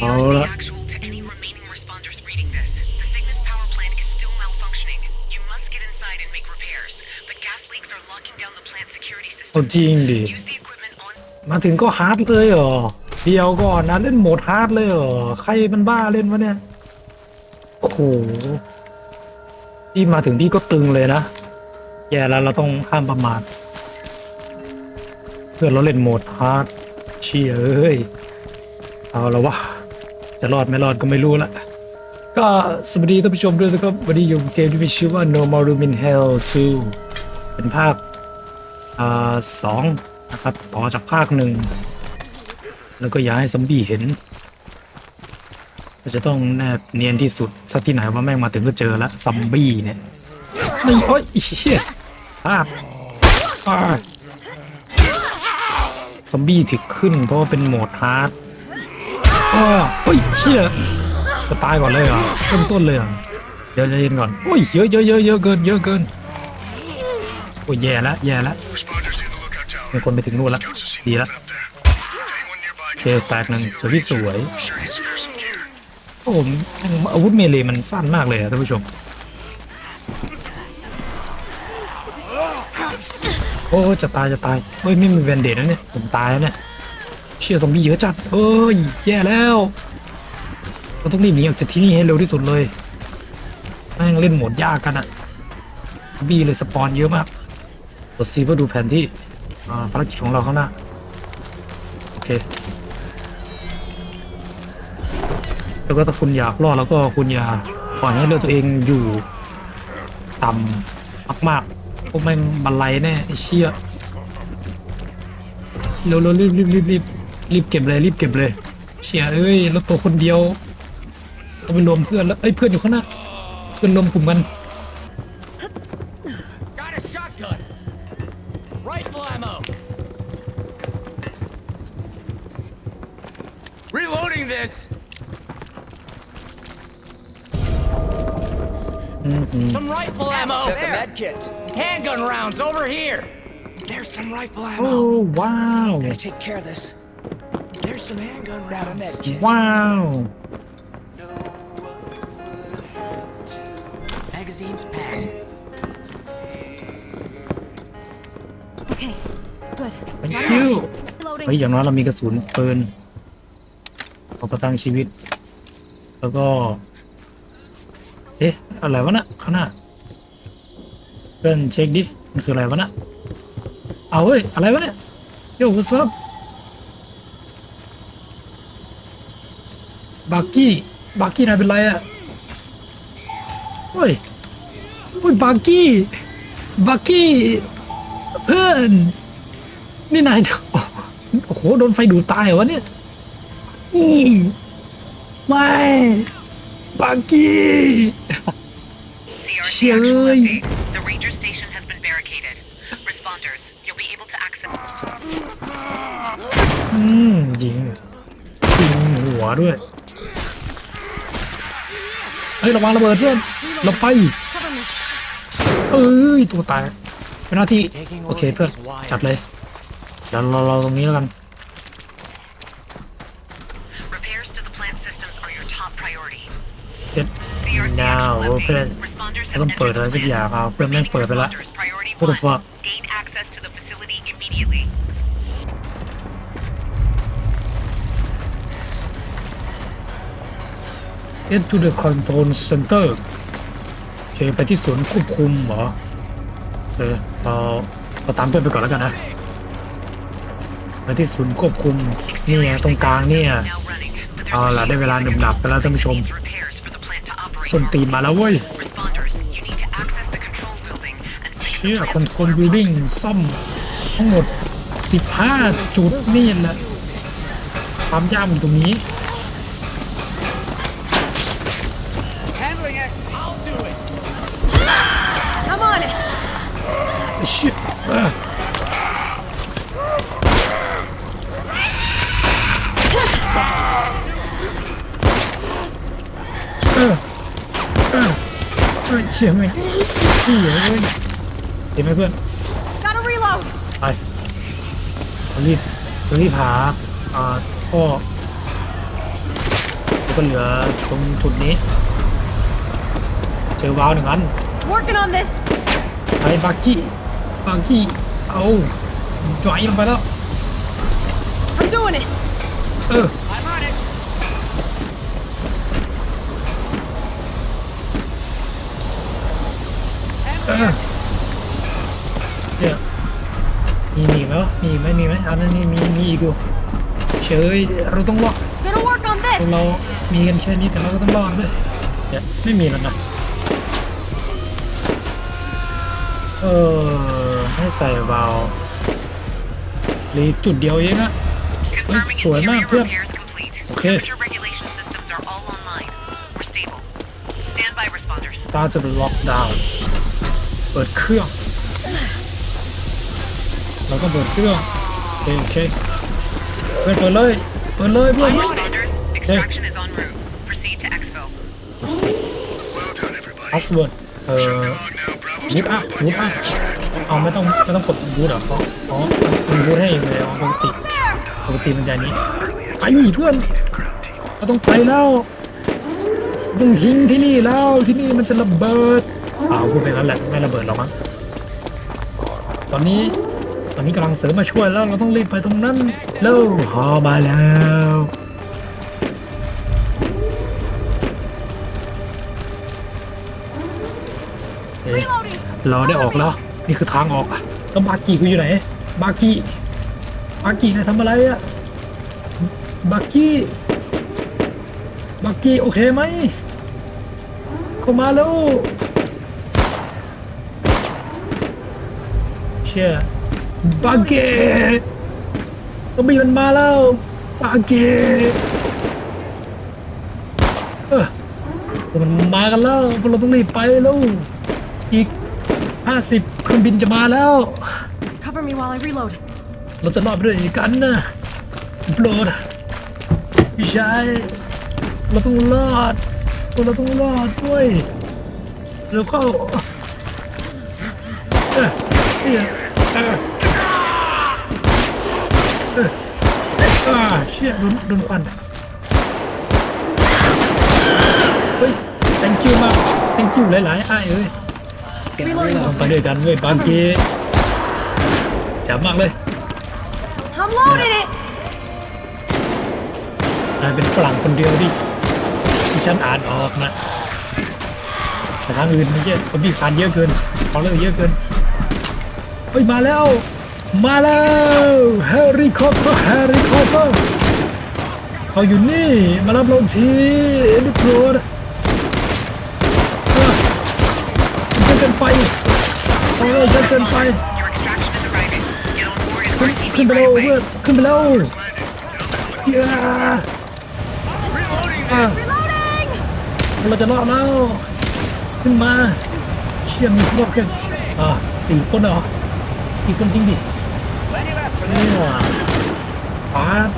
เอา CRC ละ actual to any remaining responders reading this. The Cygnus power plant is still malfunctioning. You must get inside and make repairs. But gas leaks are locking down the plant security เอา system. จริงดิ Use the equipment on มาถึงก็ฮาร์ดเลยเหรอ เดียวก่อนนะเล่นโหมดฮาร์ดเลยเหรอ ใครมันบ้าเล่นวะเนี่ย โอ้โหพี่มาถึงพี่ก็ตึงเลยนะ แย่แล้วเราต้องห้ามประมาท เพื่อนเราเล่นโหมดฮาร์ดเชี่ยเอ้ย เอาละวะ จะรอดไม่รอดก็ไม่รู้ละก็สวัสดีท่านผู้ชมด้วยนะครับวันนี้อยู่เกมที่มีชื่อว่า No More Room in Hell 2 เป็นภาคอ่าสองนะครับต่อจากภาคหนึ่ง แล้วก็อย่าให้ซอมบี้เห็นก็จะต้องแนบเนียนที่สุดสักที่ไหนว่าแม่งมาถึงก็เจอล้วซอมบี้เนี่ยไม่โอ้ยอีเชี่ยพลาดอ่าซอมบี้ถึกขึ้นเพราะว่าเป็นโหมดฮาร์ด อ้าโอ้ยเชี่ยจะตายก่อนเลยเหรอเริ่มต้นเลยเหรอเดี๋ยวใจเย็นก่อนโอ้ยเยอะเยอะเยอะเยอะเกินเยอะเกินโอ้ยแย่แล้วแย่แล้ว Responders near the lookout tower. มีคนไปถึงนู่นแล้ว Scouts have seen ดีแล้ว movement up there. Anyone nearby โอเค can แตกหนึ่งสวยที่สวย sure he'd spare some gear. โอ้ผมอาวุธเมเลมันสั้นมากเลยอะท่านผู้ชมโอ้จะตายจะตายเฮ้ยไม่มีแวนเดดนะเนี่ยผมตายแล้วเนี่ยเชี่ยซอมบี้เยอะจัดเอ้ยแย่แล้วเราต้องรีบหนีออกจากที่นี่ให้เร็วที่สุดเลยแม่งเล่นโหมดยากกันอะซอมบี้เลยสปอนเยอะมากกดซีเพื่อดูแผนที่ภารกิจของเราข้างหน้าโอเคแล้วก็ถ้าคุณอยากรอดแล้วก็คุณอย่าปล่อยให้เลือดตัวเองอยู่ต่ำมากๆพวกแม่งบันไลแน่ไอ้เชี่ยเร็วๆรีบรีบรีบรีบ รีบเก็บเลยรีบเก็บเลย เชี่ยเอ้ยแล้วตัวคนเดียวต้องไปรวมเพื่อนแล้วเอ้ยเพื่อนอยู่ข้างหน้าเพื่อนรวมกลุ่มกัน Got a shotgun. Rifle ammo. Reloading this. อืมอืม Some rifle ammo. Check a med kit. Handgun rounds over here. There's some rifle โอ้ ammo. ว้าว Gotta take care of this. There's some handgun Grab a med rounds. kit. ว้าว Magazines packed. Okay, good. thank you เฮ้ย Loading. อย่างน้อยเรามีกระสุนปืนเอาประทังชีวิต แล้วก็ เอ๊ะ อะไรวะน่ะข้างหน้าเพื่อนเช็คดิ มันคืออะไรวะน่ะเอาเว้ย อะไรวะเนี่ยโย่ what's up บักกี้บักกี้นายเป็นไรอะเฮ้ยเฮ้ยบักกี้บักกี้เพื่อนนี่นายโอ้โหโดนไฟดูดตายเหรอวะเนี่ยอีไม่บักกี้ CRC Sure. actual update. The ranger station has been barricaded. Responders, you'll be able to access อืมยิงยิงหัวด้วยเฮ้ยระวังระเบิดเพื่อนเราไป Cover me. เอ้ยตัวตายเป็นหน้าที่โอเคเพื่อนจัดเลยเดี๋ยวเราเราตรงนี้แล้วกัน repairs to the plant systems are your top priority. เจ็ด CRC Now, actual open. update. Responders ต้อง have เปิด entered อะไร the สักอย่าง plant. เอาเพื่อนแม่ง Remaining เปิดไปละ responders, priority What the one. เ e ทูเดอะคอนโทรลเซ็นเตอร์โอเคไปที่ศูนย์ควบคุมเหรอโอเคเราเราตามเพื่อนไปก่อนแล้วกันนะไปที่ศูนย์ควบคุมนี่ไงตรงกลางเนี่ยเอาล่ะได้เวลาหนึบหนับไปแล้วท่านผู้ชม needs repairs for the plant to operate ส้นตีมาแล้วเว้ยเชี่ยคอนโทรลบิลดิ้งซ่อมทั้งหมด 15 จุดนี่แหละความยากอยู่ตรงนี้ Handling it. I'll do it. I'm on it. ไอ้เชี่ยเออเออเออเออเชี่ยไหมเชี่ยเอ้ยเห็นไหมเพื่อน Gotta reload. ไปเรารีบเรารีบหาอ่าท่อก็เหลือตรงจุดนี้ เจอวาล์วหนึ่งอัน Working on this. ไอ้บักกี้บักกี้เอาจ่อยลงไปแล้ว I'm doing it. เออ I'm on it. เออเดี๋ยวมีมีอีกไหมวะมีอีกไหมมีไหมอันนั้นนี่มีมีอีกอยู่เฉยเราต้องรอด Gonna work on พวก this. เรามีกันแค่นี้แต่เราก็ต้องรอดด้วยเดี๋ยวไม่มีแล้วนะ เออให้ใส่วาล์วเหลยจุดเดียวเองอะ Confirming sure, interior not good. repairs complete. Okay. Temperature regulation systems are all online. We're stable. Stand by, responders. start the lockdown เปิดเครื่อง เราก็เปิดเครื่อง โอเคโอเคเปิดเปิดเลย เปิดเลยเพื่อน Responders, extraction is en route. Proceed to exfil. Well done, everybody. พาสเวิร์ดเอ่อ Log now, Bravo's บูทอัพบูทอัพเอาไม่ต้องไม่ต้องกดบูทเหรออ๋ออ๋อมันบูทให้เองเลยอ๋อปกติปกติมันจะอันนี้ไปเพื่อนเราต้องไปแล้วต้องทิ้งที่นี่แล้วที่นี่มันจะระเบิดอ้าวพูดไปงั้นแหละไม่ระเบิดหรอมั้งตอนนี้ตอนนี้กำลังเสริมมาช่วยแล้วเราต้องรีบไปตรงนั้นเร็วฮอมาแล้ว เราได้ออกแล้ว นี่คือทางออกอะแล้วบากีกูอยู่ไหน บากีบากีนายทำอะไรอะบากีบากีโอเคไหมเข้ามาแล้วเชี่ยบากเกก็มีมันมาแล้วบาเกเออมันมากันแล้วพวกเราต้องรีบไปแล้วอีก 50เครื่องบินจะมาแล้ว Cover me while I reload. เราจะรอดไปด้วยกันนะโปรดพี่ชายเราต้องรอดเราต้องรอดด้วยเร็วเข้าเออเออเออเอออ่าเชี่ยโดนโดนควันเฮ้ย thank you มาก thank you หลายๆอ้ายเอ้ย Reloading. ต้องไปด้วยกันเว้ยบางทีจับมากเลย I'm loading it. นายเป็นฝรั่งคนเดียวที่ที่ฉันอ่านออกนะแต่ทางอื่นไม่เยอะเขามีคานเยอะเกินเขาเลยเยอะเกินเฮ้ยมาแล้ว มาแล้วเฮลิคอปเตอร์เฮลิคอปเตอร์เขาอยู่นี่มารับเราทีเอ็นดิโปรดเยอะเกินไปเออเยอะเกินไปขึ้นขึ้นไปเร็วเพื่อนขึ้นไปเร็วเย้อะเราจะรอดแล้วขึ้นมาเชี่ยมีพวกกันอ่าสี่คนเหรออีกคนจริงดิเนี่ this. ยปาด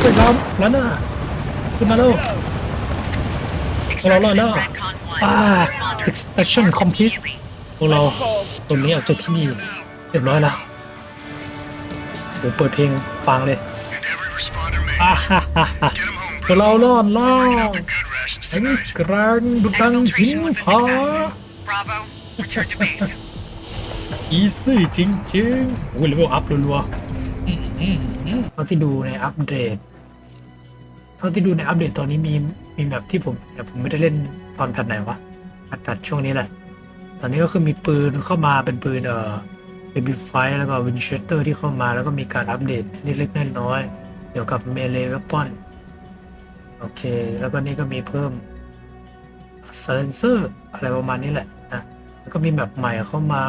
ไปล้อมแล้วน่ะขึ้นมาแล้วเรารอดแล้ว is Redcon 1. อ่า Responders, extraction report complete immediately. พวกเราตรงนี้ออกจากที่นี่เรียบร้อยแล้วโอ้เปิดเพลงฟังเลย And every responder made อ่า it. ฮ่าฮ่าฮ่า Get 'em home, พวกเรารอดแล้ Bringing ว up the good rations แข็ง tonight. แกร่งดุดังหิน Exfiltration was a ผา success. Bravo, return to base. อีซี่จริงๆโอ้ยเลเวลอัพรัวๆอืมอืมอืมเท่าที่ดูในอัปเดต เท่าที่ดูในอัปเดตตอนนี้มีมีแบบที่ผมแต่ผมไม่ได้เล่น ตอนแพทไหนวะแพทแพทช่วงนี้แหละ ตอนนี้ก็คือมีปืนเข้ามาเป็นปืนเอ่อเบบี้ไฟแล้วก็วินเชสเตอร์ที่เข้ามาแล้วก็มีการอัปเดตเล็กๆน้อยๆเกี่ยวกับเมเลเวปอนโอเค แล้วก็นี่ก็มีเพิ่มเซนเซอร์อะไรประมาณนี้แหละนะแล้วก็มีแบบใหม่เข้ามา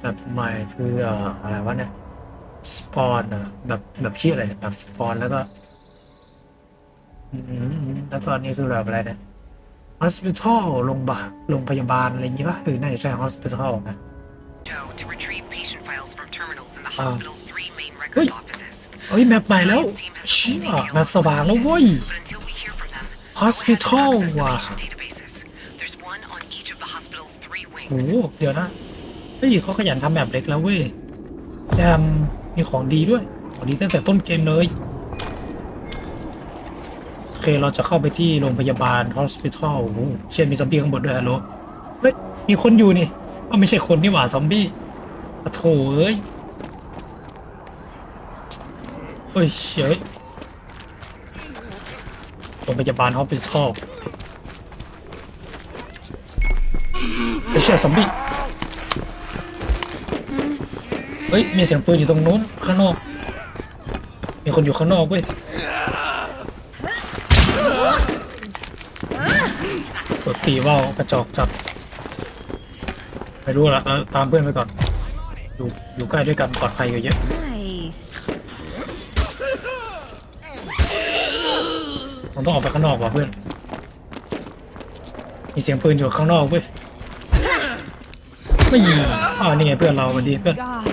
แบบใหม่คือเอ่ออะไรวะเนี่ยสปอนแบบแบบชื่ออะไรเนี่ยแบบสปอนแล้วก็ แล้วก็อันนี่คือแบบอะไรเนี่ย hospital โรงพยาบาลโรงพยาบาล อะไรอย่างงี้ป่ะเออน่าจะใช่ hospital นะ Joe, to retrieve patient files from terminals in the Ah. hospital's three main record Ui. offices. เอ้ยแมปใหม่แล้วเชี่ยแมปสว่างแล้วเว้ย But until we hear from them, Hospital no one has to ว่ะ access the patient databases. There's one on each of the hospital's three โอ้ wings. โหเดี๋ยวนะเฮ้ยเขาขยันทำแมปเล็กแล้วเว้ยแจมมีของดีด้วย ของดีตั้งแต่ต้นเกมเลย เคเราจะเข้าไปที่โรงพยาบาล hospital โอ้โหเช่นมีซอมบี้ข้างบนด้วยฮัลโหลเฮ้ย มีคนอยู่นี่อ้าวไม่ใช่คนนี่หว่าซอมบี้ปะโถเอ้ยเฮ้ยเฉยโรงพยาบาล hospital ไม่ใช่ซอมบี้เฮ้ย มีเสียงปืนอยู่ตรงนู้นข้างนอก มีคนอยู่ข้างนอกเว้ยกด ตีว่าวกระจอกจับไม่รู้ละเราตามเพื่อนไปก่อน อยู่อยู่ใกล้ด้วยกันปลอดภัยกว่าเยอะ Nice. ผมต้องออกไปข้างนอกว่ะเพื่อน มีเสียงปืนอยู่ข้างนอกเว้ยไม่ยิงอ้าวนี่ไงเพื่อนเราสวันดีเพื่อน God.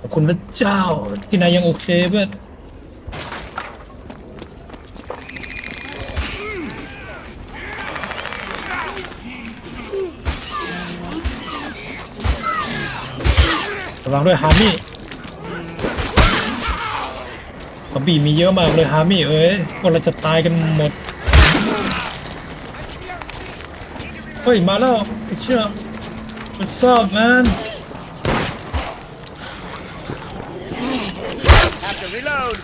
ขอบคุณพระเจ้าที่นายยังโอเคเพื่อน วังด้วยฮามี่ซอมบีมีเยอะมากเลยฮามี่เอ้ยพวกเราจะตายกันหมด เฮ้ย มาแล้วไอ้เชื่อ What's up man Have to reload.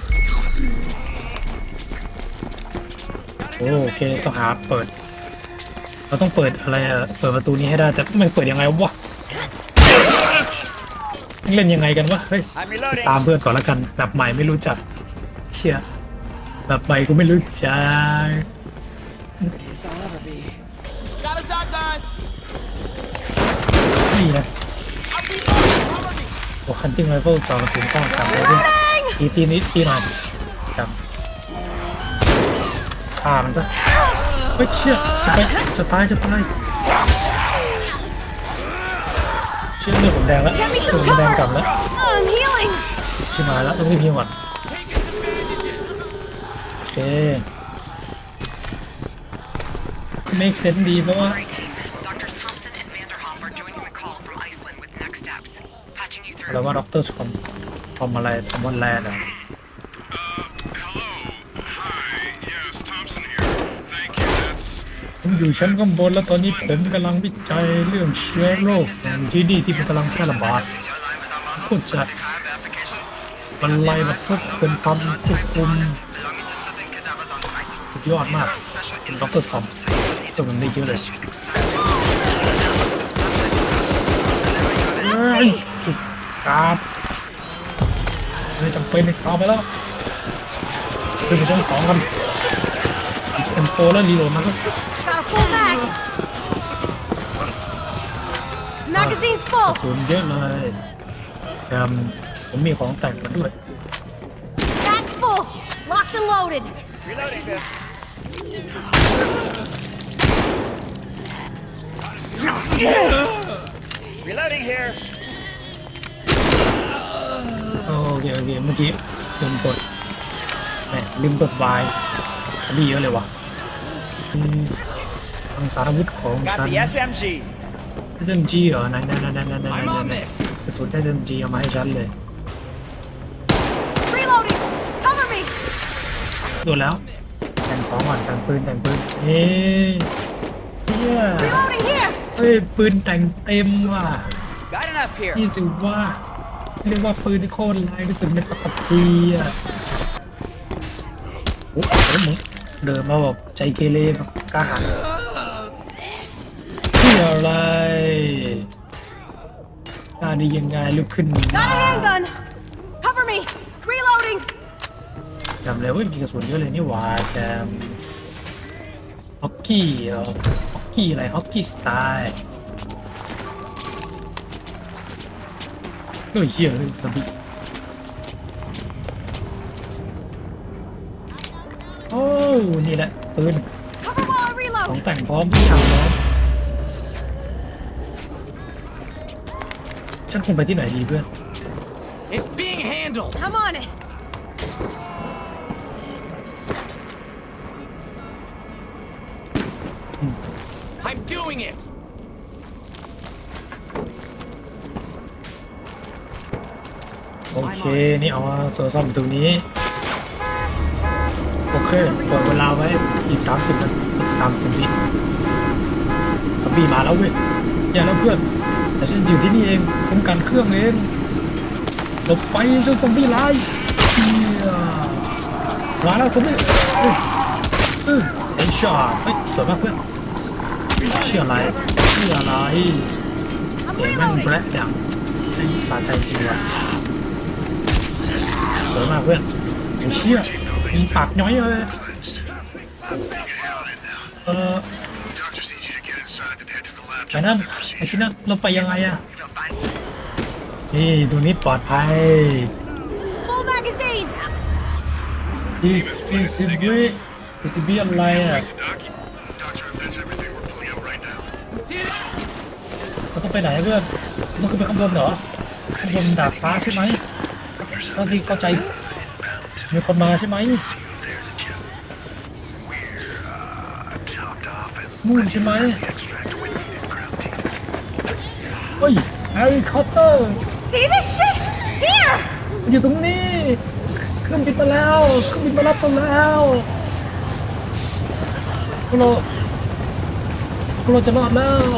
โอเคต้องหาเปิด เราต้องเปิดอะไรอะเปิดประตูนี้ให้ได้แต่มันเปิดยังไงวะ เล่นยังไงกันวะเฮ้ย I'm reloading. ตามเพื่อนก่อนล้วกันแบบใหม่ไม่รู้จัก เชียแบบใหม่กูไม่รู้จัก Yes, I'll ever be. Got a shotgun. นี่นะโอ้คันติ้งไรเฟิลจอกระสุนข้างสามเลยด้วยตีตีนิดตีหน่อยครับฆ่ามันซะเฮ้ยเชี่ยจะไปจะตายจะตาย เชื่อเลือดผมแดงแล้ว Get me เลือด some ผมแดง cover. กลับแล้ว Oh, I'm healing. ชิบหายแล้วต้องรีบยิงก่อนโอเคไม่เซนดีเพราะว่า Doctors Thompson and Vanderhoff are joining the call from Iceland with next steps. Patching you แล้ว through. ว่าด็อกเตอร์ทอมทอมอะไรทอมวันแลนด์อะ อยู่ชั้นข้างบนแล้วตอนนี้ผมกำลังวิจัยเรื่องเชื้อโรคที่นี่ที่มันกำลังแพร่ระบาดโคตรจะบรรลัยมาซุกเป็นความควบคุมสุดยอดมากเป็นด็อกเตอร์ทอมจะมันได้เยอะเลยเฮ้ยจุดการดไม่จำเป็นอีกต่อไปแล้วขึ้นไปชั้นสองกันเอ็มโฟแล้วรีโหลดมาครับ Magazine's full. ศูนย์เยอะเลยแถมผมมีของแต่งมาด้วย Bag's full. Locked and loaded. Reloading this. Reloading here. โอเคโอเคเมื่อกี้ลืมกดแหมลืมกดวายดีเยอะเลยว่ะอืมทางสารวุธของ Got ฉัน the SMG. SMG เหรอไหนไหนไหนไหนไหนไหน I'm ไหน on ไหน this. กระสุน SMG เอามาให้ฉันเลย Reloading. Cover me. ดูแล้วแต่งของก่อนแต่งปืนแต่งปืนเฮ้ยเฮีย Reloading here. เฮ้ยปืนแต่งเต็มว่ะ Got enough here. นี่สิว่าเรียกว่าปืนที่โคตรแรงที่สุดในปัตตภีอะโอ้โหมึงเดินมาแบบใจเกเรแบบกล้าหาญที่อะไร กล้าดียังไงลุกขึ้นมา Got a handgun. Cover me. Reloading. จำเลยว่ามีกระสุนเยอะเลยนี่หว่าแจมฮอกกี้เหรอฮอกกี้อะไรฮอกกี้สไตล์เฮ้ยเหี้ยเลยสบิโอ้นี่แหละปืน Cover while I ของ reload. แต่งพร้อมทุกอย่างพร้อม ฉันคงไปที่ไหนดีเพื่อน It's being handled. I'm on it. 'em doing it. โอเค นี่เอามาโซซ่อมอยู่ตรงนี้ โอเคเคปล่อยเวลาไว้อีก 30นาทีอีก30วิซอมบี้มาแล้วเว้ยอย่าแล้วเพื่อน แต่ฉันอยู่ที่นี่เองคุ้มกันเครื่องเองหลบไปเจ้าซอมบี้ร้ายเหี้ยมาแล้วซอมบี้เออเอ็นช็อตเฮ้ยสวยมากเพื่อนเชื่ออะไรเชื่ออะไรเสียงแม่งแบล็ดังแม่งสะใจจริงว่ะสวยมากเพื่อนเชื่อมีปากน้อยเลยเออ Doctors need you to get inside and head to the lab ไอ้นั่นไอ้ที่นั่นเราไปยังไงอะนี่ตรงนี้ปลอดภัย Full magazine! อีกสี่สิบวิสี่สิบวิอะไรอะ Doc, Doctor, if that's everything, we're pulling out right now. เราต้องไปไหนเพื่อนต้องขึ้นไปข้างบนเหรอข้างบนดาดฟ้าใช่ไหมเท่าที่เข้าใจ มีคนมาใช่ไหมนู่นใช่ไหม ฮ้ยแฮร์รี่คอตเตอร์ See this shit? Here! อยู่ตรงนี้เครื่องบินมาแล้วเครื่องบินมารับเราแล้วพวกเราพวกเราจะรอดแล้ว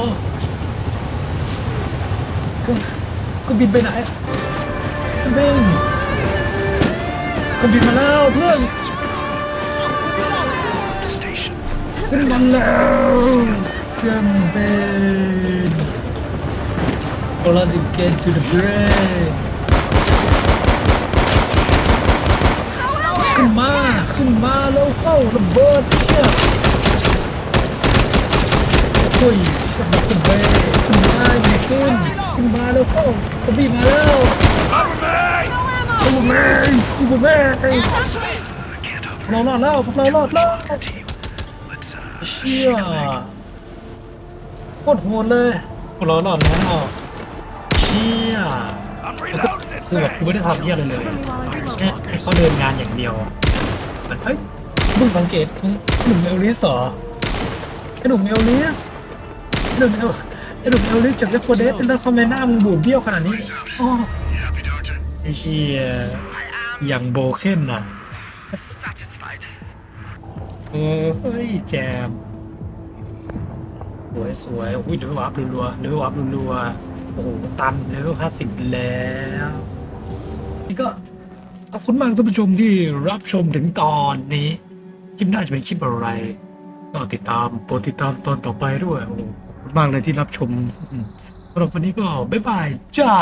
เครื่องเครื่องบินไปไหนเครื่องบินเครื่องบินมาแล้วเพื่อนขึ้นมาแล้วเครื่องบิน พวกเราจะ get to the brain ขึ้นมา ขึ้นมาแล้วเข้าระเบิดเชี่ยโอ้ยขึ้นมาขึ้นไปขึ้นมาอยู่ขึ้นขึ้นมาแล้วเข้าสบีมาแล้วอุบแม่อุบแม่เรารอดแล้วพวกเรารอดแล้วเชี่ยโคตรโหดเลยพวกเรารอดแล้ว ชี่ยคือแบบกูไม่ได้ทำเหี้ยอะไรเลยแค่ให้เขาเดินงานอย่างเดียวเหมือนเฮ้ยมึงสังเกตหนุ่มเอลลิสเหรอไอหนุ่มเอลลิสหนุ่มเอลไอหนุ่มเอลลิสจากเลฟโฟเดสแล้วทำไมหน้ามึงบูดเบี้ยวขนาดนี้อ๋อไอ้เชี่ยอย่างโบเคนน่ะเออเฮ้ยแจมสวยสวยอุ้ยเดี๋ยวไปวับรัวๆเดี๋ยวไปวับรัวๆ โอ้โหตันเลเวลห้าสิบแล้ว นี่ก็ขอบคุณมากท่านผู้ชมที่รับชมถึงตอนนี้ คลิปหน้าจะเป็นคลิปอะไร ก็ติดตามโปรดติดตามตอนต่อไปด้วย โอ้โหขอบคุณมากเลยที่รับชมอืมสำหรับวันนี้ก็บ๊ายบายจ้า